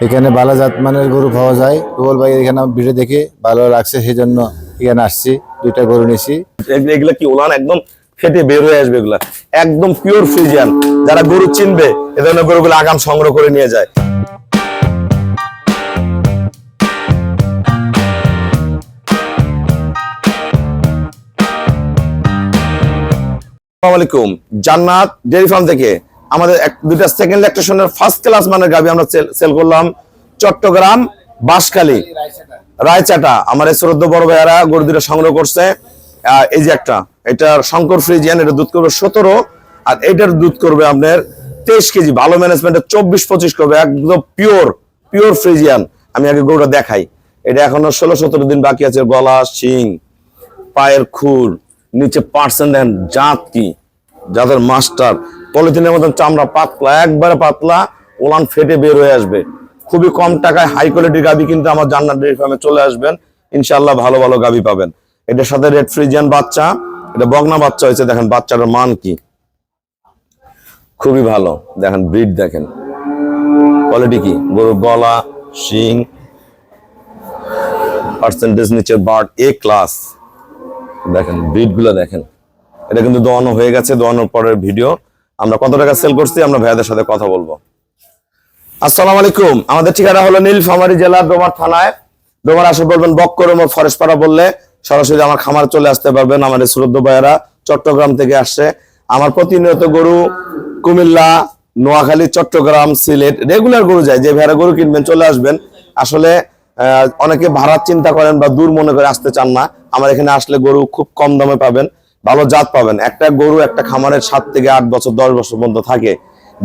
এখানে ভালো জাত মানের গরু পাওয়া যায়। রুবল ভাই এখানে ভিডিও দেখে ভালো লাগছে সেই জন্য এখানে আসছি। দুইটা গরু নিছি এগ- এগুলা কি উলান একদম ফেটে বের হয়ে আসবে এগুলা। একদম পিওর ফ্রিজিয়ান যারা গরু চিনবে, এ ধরনের গরুগুলো আগাম সংগ্রহ করে নিয়ে যায়। আসসালামু আলাইকুম। জান্নাত ডেয়ারি ফার্ম থেকে আমাদের দুইটা সেকেন্ড ল্যাকটেশনের ফার্স্ট ক্লাস মানের গাবি আমরা সেল করলাম চট্টগ্রাম বাঁশখালী রায়চাটা। আমার এই শ্রদ্ধ বড় ভাইয়ারা গরু দুটো সংগ্রহ করছে। এই যে একটা, এটার শঙ্কর ফ্রিজিয়ান, এটা দুধ করবে সতেরো, আর এটার দুধ করবে আপনার তেইশ কেজি। ভালো ম্যানেজমেন্টের চব্বিশ পঁচিশ করবে, একদম পিওর পিওর ফ্রিজিয়ান। আমি আগে গরুটা দেখাই। এটা এখনও ষোলো সতেরো দিন বাকি আছে, গলা, শিং, পায়ের খুর, নিচে পার্সেন্ট দেন জাত কি যাদের মাস্টার পলিথিনের মতন চামড়া পাতলা, একবারে পাতলা, ওলান ফেটে বের হয়ে আসবে। খুবই কম টাকায় হাই কোয়ালিটির গাবি কিন্তু আমার জান্নাত ডেয়ারি ফার্মে চলে আসবেন। ইনশাল্লাহ ভালো ভালো গাবি পাবেন। এটার সাথে রেড ফ্রিজিয়ান বাচ্চা, এটা বগনা বাচ্চা হয়েছে, দেখেন বাচ্চাটার মান কি? খুবই ভালো। দেখেন ব্রিড দেখেন। কোয়ালিটি কি? গরুর গলা, শিং পার্সেন্টেজ নিচে বার্ড এ ক্লাস দেখেন ব্রিডগুলো দেখেন। এটা কিন্তু দোয়ানো হয়ে গেছে, দোয়ানোর পরের ভিডিও আমরা কত টাকা সেল করছি, আমরা ভাইয়াদের সাথে কথা বলব। আসসালামু আলাইকুম। আমাদের ঠিকানা হলো নীলফামারী জেলার ডোমার থানায়। ডোমার আসে বলবেন বক্করম ফরেস্টপাড়া বললে সরাসরি আমার খামার চলে আসতে পারবেন। আমাদের শ্রদ্ধ ভাইয়ারা চট্টগ্রাম থেকে আসছে। আমার প্রতিনিয়ত গরু কুমিল্লা, নোয়াখালী, চট্টগ্রাম, সিলেট রেগুলার গরু যায়। যে ভাইয়ারা গরু কিনবেন, চলে আসবেন। আসলে অনেকে ভাড়ার চিন্তা করেন বা দূর মনে করে আসতে চান না। আমার এখানে আসলে গরু খুব কম দামে পাবেন। ভালো জাত পাবেন। একটা গরু, একটা খামারের সাত থেকে আট বছর, দশ বছর পর্যন্ত থাকে।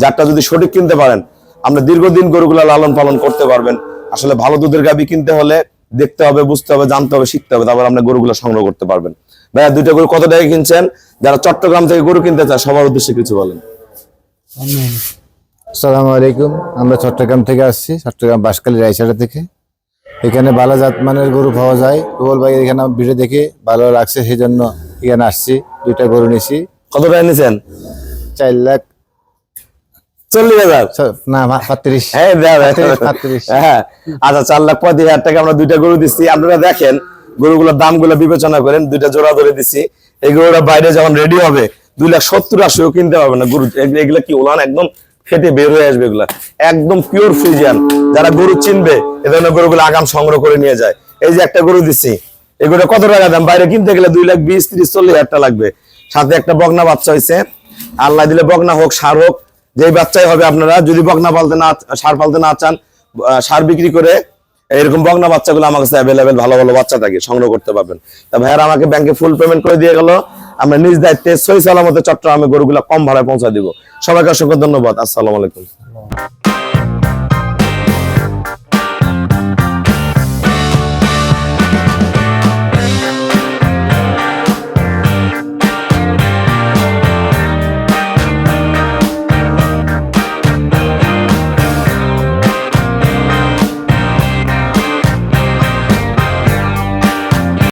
যারটা যদি সঠিক কিনতে পারেন আমরা দীর্ঘদিন গরুগুলো লালন পালন করতে পারবেন। আসলে ভালো দুধের গাবি কিনতে হলে দেখতে হবে, বুঝতে হবে, জানতে হবে, শিখতে হবে, তারপর আপনি গরুগুলো সংগ্রহ করতে পারবেন। ভাইয়া, দুইটা গরু কত টাকা কিনছেন? যারা চট্টগ্রাম থেকে গরু কিনতে চায়, সবার উদ্দেশ্যে কিছু বলেন। আসসালামু আলাইকুম। আমরা চট্টগ্রাম থেকে আসছি, চট্টগ্রাম বাঁশখালী রায়চাটা থেকে। এখানে ভালো জাত মানের গরু পাওয়া যায়। রুবল ভাই এখানে ভিডিও দেখে ভালো লাগছে সেই জন্য এখানে আসছি দুইটা গরু নিছি। কত টাকা নিছেন? চার লাখ। চল্লিশ হাজার? না মা- হ্যাঁ আচ্ছা চার লাখ পঁয়ত্রিশ হাজার টাকা আমরা দুইটা গরু দিচ্ছি। আপনারা দেখেন গরুগুলোর দামগুলো বিবেচনা করেন দুইটা জোড়া ধরে দিচ্ছি। এই গরুটা বাইরে যখন রেডি হবে দুই লাখ সত্তর আশিও কিনতে পারবে না। গরু এগুলো- এগুলো কি ওলান একদম ফেটে বের হয়ে আসবে এগুলা। একদম পিওর ফ্রিজিয়ান যারা গরু চিনবে এ ধরনের গরুগুলো আগাম সংগ্রহ করে নিয়ে যায়। এই যে একটা গরু দিচ্ছি এগুলো কত টাকা দাম? বাইরে কিনতে গেলে দুই লাখ বিশ, ত্রিশ, চল্লিশ হাজার টাকা লাগবে। সাথে একটা বগনা বাচ্চা হয়েছে আল্লাহ দিলে বগনা হোক, সার হোক, যেই বাচ্চাই হবে আপনারা, যদি বগনা পালতে না, সার পালতে না চান সার বিক্রি করে এরকম বগনা বাচ্চাগুলো আমার কাছে অ্যাভেলেবেল ভালো ভালো বাচ্চা থাকে, সংগ্রহ করতে পারবেন। তা ভাইয়ারা আমাকে ব্যাংকে ফুল পেমেন্ট করে দিয়ে গেল। আমরা নিজ দায়িত্বে সই সালামতে চট্টগ্রামে গরুগুলো কম ভাড়ায় পৌঁছা দিব। সবাইকে অসংখ্য ধন্যবাদ। আসসালামু আলাইকুম।